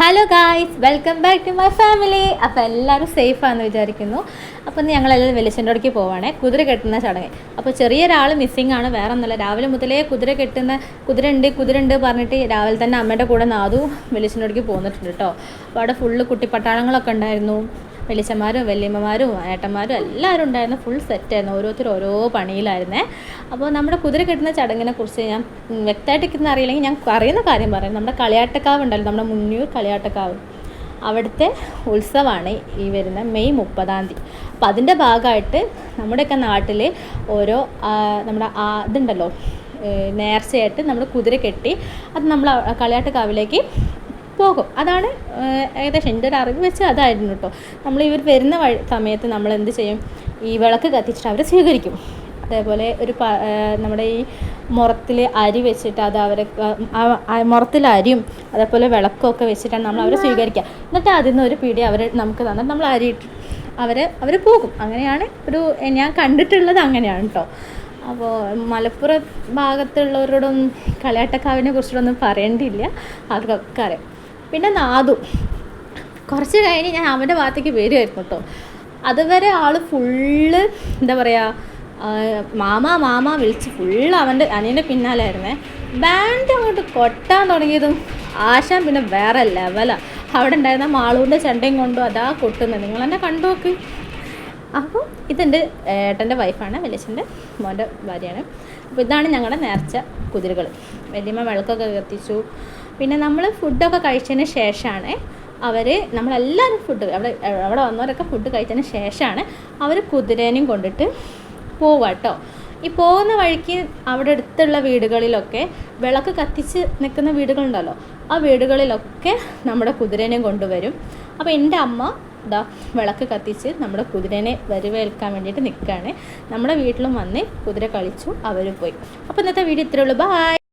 Hello guys welcome back to my family അപ്പോൾ എല്ലാവരും സേഫാണെന്ന് വിചാരിക്കുന്നു. അപ്പോൾ ഇന്ന് ഞങ്ങളെല്ലാവരും വെളിച്ചെന്റെടയ്ക്ക് പോവാണേ. കുതിര കെട്ടുന്ന ചടങ്ങ്. അപ്പോൾ ചെറിയൊരാൾ മിസ്സിംഗ് ആണ്. വേറെ ഒന്നുമില്ല. രാവിലെ മുതലേ കുതിര കെട്ടുന്ന കുതിര ഉണ്ട് കുതിര ഉണ്ട് പറഞ്ഞിട്ട് രാവിലെ തന്നെ അമ്മയുടെ കൂടെ നാദു വെളിച്ചെന്റെടയ്ക്ക് പോന്നിട്ടുണ്ട് കേട്ടോ അപ്പോൾ അവിടെ ഫുള്ള് കുട്ടിപ്പട്ടാളങ്ങളൊക്കെ ഉണ്ടായിരുന്നു. വെളിച്ചന്മാരും വല്യമ്മമാരും ഏട്ടന്മാരും എല്ലാവരും ഉണ്ടായിരുന്നു ഫുൾ സെറ്റായിരുന്നു ഓരോരുത്തർ ഓരോ പണിയിലായിരുന്നേ. അപ്പോൾ നമ്മുടെ കുതിര കെട്ടുന്ന ചടങ്ങിനെ കുറിച്ച് ഞാൻ വ്യക്തമായിട്ട് ഇരിക്കുന്ന അറിയില്ലെങ്കിൽ ഞാൻ അറിയുന്ന കാര്യം പറയാം. നമ്മുടെ കളിയാട്ടക്കാവ് ഉണ്ടല്ലോ നമ്മുടെ മുന്നൂർ കളിയാട്ടക്കാവ്. അവിടുത്തെ ഉത്സവമാണ് ഈ വരുന്ന മെയ് മുപ്പതാം തീയതി. അപ്പം അതിന്റെ ഭാഗമായിട്ട് നമ്മുടെയൊക്കെ നാട്ടിൽ ഓരോ നമ്മുടെ ആ ഇതുണ്ടല്ലോ നേർച്ചയായിട്ട് നമ്മൾ കുതിര കെട്ടി അത് നമ്മൾ കളിയാട്ട് കളിയാട്ടക്കാവിലേക്ക് പോകും. അതാണ് ഏകദേശം എന്റെ ഒരു അറിവ് വെച്ച് അതായിരുന്നു കേട്ടോ നമ്മൾ ഇവർ വരുന്ന വഴി സമയത്ത് നമ്മൾ എന്ത് ചെയ്യും? ഈ വിളക്ക് കത്തിച്ചിട്ട് അവരെ സ്വീകരിക്കും. അതേപോലെ ഒരു നമ്മുടെ ഈ മുറത്തിൽ അരി വെച്ചിട്ട് അത് അവരെ മുറത്തിൽ അരിയും അതേപോലെ വിളക്കൊക്കെ വെച്ചിട്ടാണ് നമ്മൾ അവരെ സ്വീകരിക്കുക. എന്നിട്ട് അതിൽ നിന്ന് ഒരു പിടി അവർ നമുക്ക് തന്നിട്ട് നമ്മൾ അരി ഇട്ട് അവർ അവർ പോകും. അങ്ങനെയാണ് ഒരു ഞാൻ കണ്ടിട്ടുള്ളത് അങ്ങനെയാണ് കേട്ടോ അപ്പോൾ മലപ്പുറം ഭാഗത്തുള്ളവരോടൊന്നും കളിയാട്ടക്കാവിനെ കുറിച്ചിട്ടൊന്നും പറയേണ്ടിയില്ല. അവർക്കൊക്കെ അറിയാം. പിന്നെ നാദു. കുറച്ച് കഴിഞ്ഞ് ഞാൻ അവന്റെ ഭാഗത്തേക്ക് വരുമായിരുന്നു കേട്ടോ. അതുവരെ ആൾ ഫുള്ള് എന്താ പറയുക മാമ മാമ വിളിച്ച് ഫുള്ള് അവന്റെ അനിയന്റെ പിന്നാലായിരുന്നേ. ബാൻഡ് അങ്ങോട്ട് കൊട്ടാൻ തുടങ്ങിയതും ആശാൻ പിന്നെ വേറെ ലെവലാണ് അവിടെ ഉണ്ടായിരുന്ന മാളൂന്റെ ചെണ്ടയും കൊണ്ടും അതാ കൊട്ടുന്നത്. നിങ്ങൾ എന്നെ കണ്ടു നോക്ക്. അപ്പോൾ ഇതെന്റെ ഏട്ടന്റെ വൈഫാണ് വലിയച്ഛന്റെ മോന്റെ ഭാര്യയാണ്. അപ്പോൾ ഇതാണ് ഞങ്ങളുടെ നേർച്ച കുതിരകൾ വലിയമ്മ വിളക്കൊക്കെ കത്തിച്ചു. പിന്നെ നമ്മൾ ഫുഡൊക്കെ കഴിച്ചതിന് ശേഷമാണ് അവർ നമ്മളെല്ലാവരും ഫുഡ് അവിടെ അവിടെ വന്നവരൊക്കെ ഫുഡ് കഴിച്ചതിന് ശേഷമാണ് അവർ കുതിരേനെയും കൊണ്ടിട്ട് പോവുക കേട്ടോ ഈ പോകുന്ന വഴിക്ക് അവിടെ അടുത്തുള്ള വീടുകളിലൊക്കെ വിളക്ക് കത്തിച്ച് നിൽക്കുന്ന വീടുകളുണ്ടല്ലോ ആ വീടുകളിലൊക്കെ നമ്മുടെ കുതിരേനെയും കൊണ്ടുവരും. അപ്പോൾ എന്റെ അമ്മ ഇതാ വിളക്ക് കത്തിച്ച് നമ്മുടെ കുതിരനെ വരവേൽക്കാൻ വേണ്ടിയിട്ട് നിൽക്കുകയാണ് നമ്മുടെ വീട്ടിലും വന്ന് കുതിര കളിച്ചു അവർ പോയി. അപ്പോൾ ഇന്നത്തെ വീഡിയോ ഇത്രയുള്ളൂ ബായ്